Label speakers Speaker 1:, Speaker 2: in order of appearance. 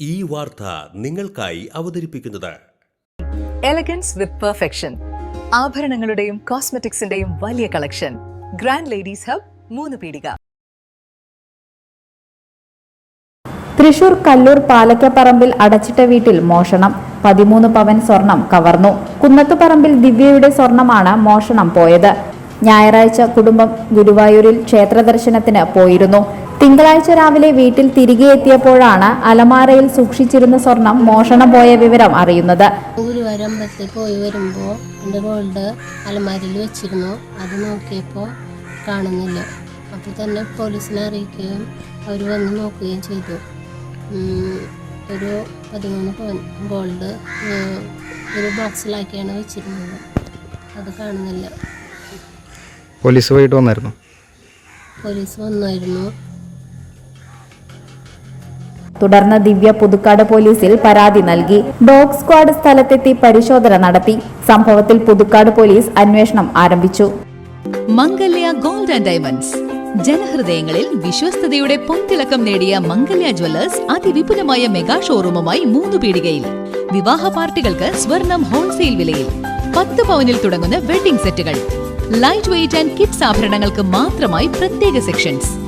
Speaker 1: ഈ വാർത്ത നിങ്ങൾക്കായി അവതരിപ്പിക്കുന്നത്.
Speaker 2: എലഗൻസ് വിത്ത് പെർഫെക്ഷൻ ആഭരണങ്ങളുടെയും കോസ്മെറ്റിക്സിന്റെയും വലിയ കളക്ഷൻ ഗ്രാൻഡ് ലേഡീസ് ഹബ് മൂന്ന് പീടിക.
Speaker 3: തൃശൂർ കല്ലൂർ പാലക്കപ്പറമ്പിൽ അടച്ചിട്ട വീട്ടിൽ മോഷണം. പതിമൂന്ന് പവൻ സ്വർണം കവർന്നു. കുന്നത്തുപറമ്പിൽ ദിവ്യയുടെ സ്വർണമാണ് മോഷണം പോയത്. ഞായറാഴ്ച കുടുംബം ഗുരുവായൂരിൽ ക്ഷേത്ര ദർശനത്തിന് പോയിരുന്നു. തിങ്കളാഴ്ച രാവിലെ വീട്ടിൽ തിരികെ എത്തിയപ്പോഴാണ് അലമാരയിൽ സൂക്ഷിച്ചിരുന്ന സ്വർണം മോഷണം പോയ വിവരം അറിയുന്നത്.
Speaker 4: ഗുരുവായൂർ അമ്പലത്തിൽ പോയി വരുമ്പോൾ എന്റെ ഗോൾഡ് അലമാരയിൽ വെച്ചിരുന്നു. അത് നോക്കിയപ്പോൾ കാണുന്നില്ല. അപ്പോൾ തന്നെ പോലീസിനെ അറിയിക്കുകയും അവർ വന്ന് നോക്കുകയും ചെയ്തു. ഒരു പതിമൂന്ന് പവൻ ഗോൾഡ് ഒരു ബോക്സിലാക്കിയാണ് വെച്ചിരുന്നത്. അത് കാണുന്നില്ല.
Speaker 5: പോലീസ് പോയിട്ട് വന്നായിരുന്നു?
Speaker 4: പോലീസ് വന്നായിരുന്നു.
Speaker 3: തുടർന്ന് ദിവ്യ പുതുക്കാട് പോലീസിൽ പരാതി നൽകി. ഡോഗ് സ്ക്വാഡ് സ്ഥലത്തെത്തി പരിശോധന നടത്തി. സംഭവത്തിൽ പുതുക്കാട് പോലീസ് അന്വേഷണം ആരംഭിച്ചു.
Speaker 6: Mangalya gold and diamonds. ജനഹൃദയങ്ങളിൽ വിശ്വസ്തയുടെ പൊൻതിളക്കം നേടിയ മംഗല്യ ജ്വല്ലേഴ്സ് അതിവിപുലമായ മെഗാ ഷോറൂമുമായി മൂന്ന് പീടികയിൽ. വിവാഹ പാർട്ടികൾക്ക് സ്വർണം ഹോൾസെയിൽ വിലയിൽ. പത്ത് പവനിൽ തുടങ്ങുന്ന വെഡിംഗ് സെറ്റുകൾ. ലൈറ്റ് വെയിറ്റ് ആൻഡ് കിഡ്സ് ആഭരണങ്ങൾക്ക് മാത്രമായി പ്രത്യേക സെക്ഷൻസ്